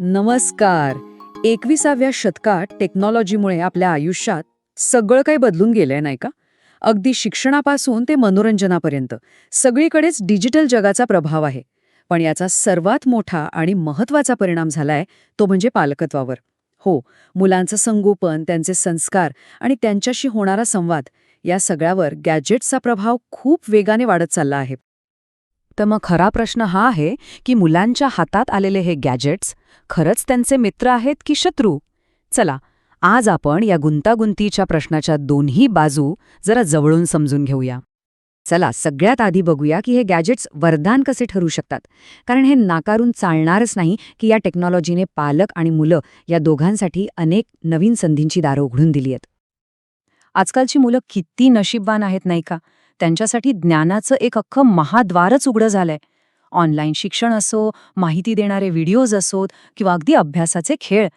नमस्कार. एकविसाव्या शतकात टेक्नॉलॉजीमुळे आपल्या आयुष्यात सगळं काही बदलून गेलंय नाही का? अगदी शिक्षणापासून ते मनोरंजनापर्यंत. सगळीकडेच डिजिटल जगाचा प्रभाव आहे. पण याचा सर्वात मोठा आणि महत्त्वाचा परिणाम झालाय तो म्हणजे पालकत्वावर. हो मुलांचं संगोपन त्यांचे संस्कार आणि त्यांच्याशी होणारा संवाद या सगळ्यावर गॅजेट्सचा प्रभाव खूप वेगाने वाढत चालला आहे. तर मग खरा प्रश्न हा आहे की मुलांच्या हातात आलेले हे गॅजेट्स खरंच त्यांचे मित्र आहेत की शत्रू? चला आज आपण या गुंतागुंतीच्या प्रश्नाच्या दोन्ही बाजू जरा जवळून समजून घेऊया. चला सगळ्यात आधी बघूया की हे गॅजेट्स वरदान कसे ठरू शकतात. कारण हे नाकारून चालणारच नाही की या टेक्नॉलॉजीने पालक आणि मुलं या दोघांसाठी अनेक नवीन संधींची दारं उघडून दिली आहेत. आजकालची मुलं किती नशीबवान आहेत नाही का? त्यांच्यासाठी ज्ञानाचं एक अख्खं महाद्वारच उघडं झालंय. ऑनलाईन शिक्षण असो माहिती देणारे व्हिडिओज असोत किंवा अगदी अभ्यासाचे खेळ.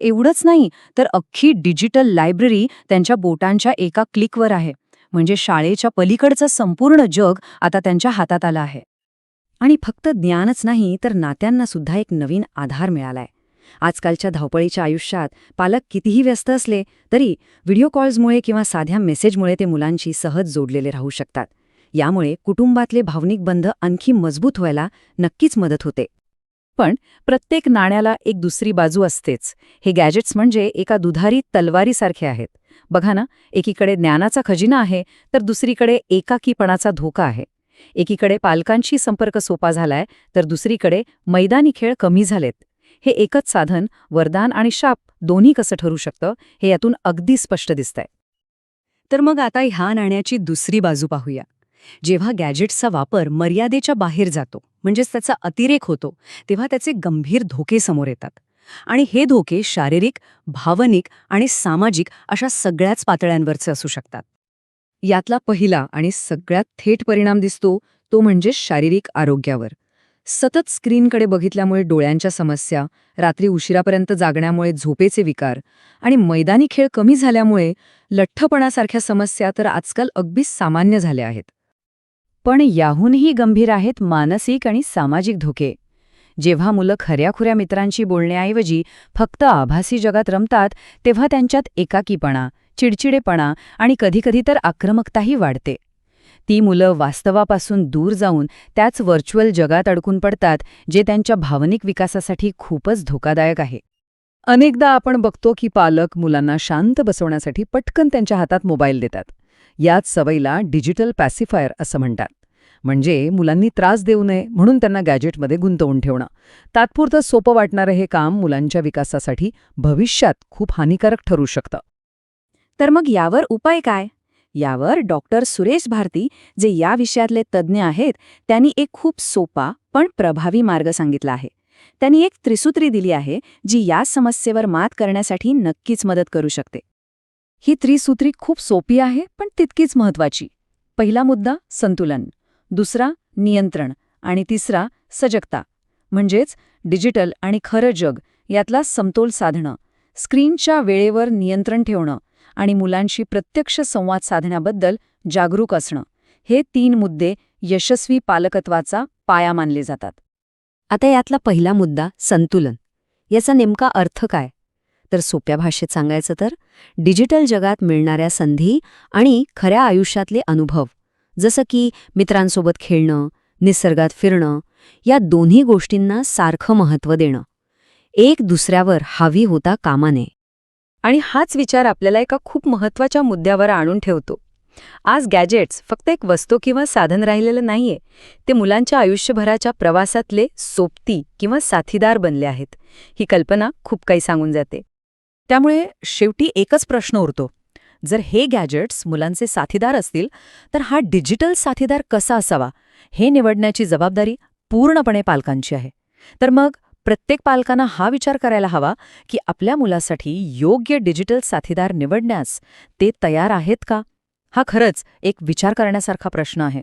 एवढंच नाही तर अख्खी डिजिटल लायब्ररी त्यांच्या बोटांच्या एका क्लिकवर आहे. म्हणजे शाळेच्या पलीकडचं संपूर्ण जग आता त्यांच्या हातात आलं आहे. आणि फक्त ज्ञानच नाही तर नात्यांना सुद्धा एक नवीन आधार मिळालाय. आजकालच्या धावपळीच्या आयुष्यात पालक कितीही व्यस्त असले तरी व्हिडिओ कॉल्समुळे किंवा साध्या मेसेजमुळे ते मुलांशी सहज जोडलेले राहू शकतात. यामुळे कुटुंबातले भावनिक बंध आणखी मजबूत व्हायला नक्कीच मदत होते. पण प्रत्येक नाण्याला एक दुसरी बाजू असतेच. हे गॅजेट्स म्हणजे एका दुधारी तलवारीसारखे आहेत. बघा ना एकीकडे ज्ञानाचा खजिना आहे तर दुसरीकडे एकाकीपणाचा धोका आहे. एकीकडे पालकांशी संपर्क सोपा झालाय तर दुसरीकडे मैदानी खेळ कमी झालेत. हे एकच साधन वरदान आणि शाप दोन्ही कसं ठरू शकतं हे यातून अगदी स्पष्ट दिसतंय. तर मग आता ह्या नाण्याची दुसरी बाजू पाहूया. जेव्हा गॅजेट्सचा वापर मर्यादेच्या बाहेर जातो म्हणजेच त्याचा अतिरेक होतो तेव्हा त्याचे गंभीर धोके समोर येतात. आणि हे धोके शारीरिक भावनिक आणि सामाजिक अशा सगळ्याच पातळ्यांवरचे असू शकतात. यातला पहिला आणि सगळ्यात थेट परिणाम दिसतो तो म्हणजे शारीरिक आरोग्यावर. सतत स्क्रीनकडे बघितल्यामुळे डोळ्यांच्या समस्या रात्री उशिरापर्यंत जागण्यामुळे झोपेचे विकार आणि मैदानी खेळ कमी झाल्यामुळे लठ्ठपणासारख्या समस्या तर आजकाल अगदी सामान्य झाल्या आहेत. पण याहूनही गंभीर आहेत मानसिक आणि सामाजिक धोके. जेव्हा मुलं खऱ्याखुऱ्या मित्रांशी बोलण्याऐवजी फक्त आभासी जगात रमतात तेव्हा त्यांच्यात एकाकीपणा चिडचिडेपणा आणि कधीकधी तर आक्रमकताही वाढते. ती मुलं वास्तवापासून दूर जाऊन त्याच व्हर्च्युअल जगात अडकून पडतात जे त्यांच्या भावनिक विकासासाठी खूपच धोकादायक आहे. अनेकदा आपण बघतो की पालक मुलांना शांत बसवण्यासाठी पटकन त्यांच्या हातात मोबाईल देतात. याच सवयीला डिजिटल पॅसिफायर असं म्हणतात. म्हणजे मुलांनी त्रास देऊ नये म्हणून त्यांना गॅजेटमध्ये गुंतवून ठेवणं. तात्पुरतं सोपं वाटणारं हे काम मुलांच्या विकासासाठी भविष्यात खूप हानिकारक ठरू शकतं. तर मग यावर उपाय काय? यावर डॉक्टर सुरेश भारती जे या विषयातले तज्ज्ञ आहेत त्यांनी एक खूप सोपा पण प्रभावी मार्ग सांगितला आहे. त्यांनी एक त्रिसूत्री दिली आहे जी या समस्येवर मात करण्यासाठी नक्कीच मदत करू शकते. ही त्रिसूत्री खूप सोपी आहे पण तितकीच महत्वाची पहिला मुद्दा संतुलन. दुसरा नियंत्रण. आणि तिसरा सजगता. म्हणजेच डिजिटल आणि खरं जग यातला समतोल साधणं. स्क्रीनच्या वेळेवर नियंत्रण ठेवणं. आणि मुलांशी प्रत्यक्ष संवाद साधण्याबद्दल जागरूक असणं. हे तीन मुद्दे यशस्वी पालकत्वाचा पाया मानले जातात. आता यातला पहिला मुद्दा संतुलन. याचा नेमका अर्थ काय? तर सोप्या भाषेत सांगायचं तर डिजिटल जगात मिळणाऱ्या संधी आणि खऱ्या आयुष्यातले अनुभव जसं की मित्रांसोबत खेळणं निसर्गात फिरणं या दोन्ही गोष्टींना सारखं महत्त्व देणं. एक दुसऱ्यावर हावी होता कामा नये आणि हाच विचार आपल्याला एका खूप महत्त्वाच्या मुद्द्यावर आणून ठेवतो. आज गॅजेट्स फक्त एक वस्तू किंवा साधन राहिलेलं नाहीये. ते मुलांच्या आयुष्यभराच्या प्रवासातले सोबती किंवा साथीदार बनले आहेत. ही कल्पना खूप काही सांगून जाते. त्यामुळे शेवटी एकच प्रश्न उरतो. जर हे गॅजेट्स मुलांचे साथीदार असतील तर हा डिजिटल साथीदार कसा असावा? हे निवडण्याची जबाबदारी पूर्णपणे पालकांची आहे. तर मग प्रत्येक पालकांना हा विचार करायला हवा की आपल्या मुलासाठी योग्य डिजिटल साथीदार निवडण्यास ते तयार आहेत का? हा खरंच एक विचार करण्यासारखा प्रश्न आहे.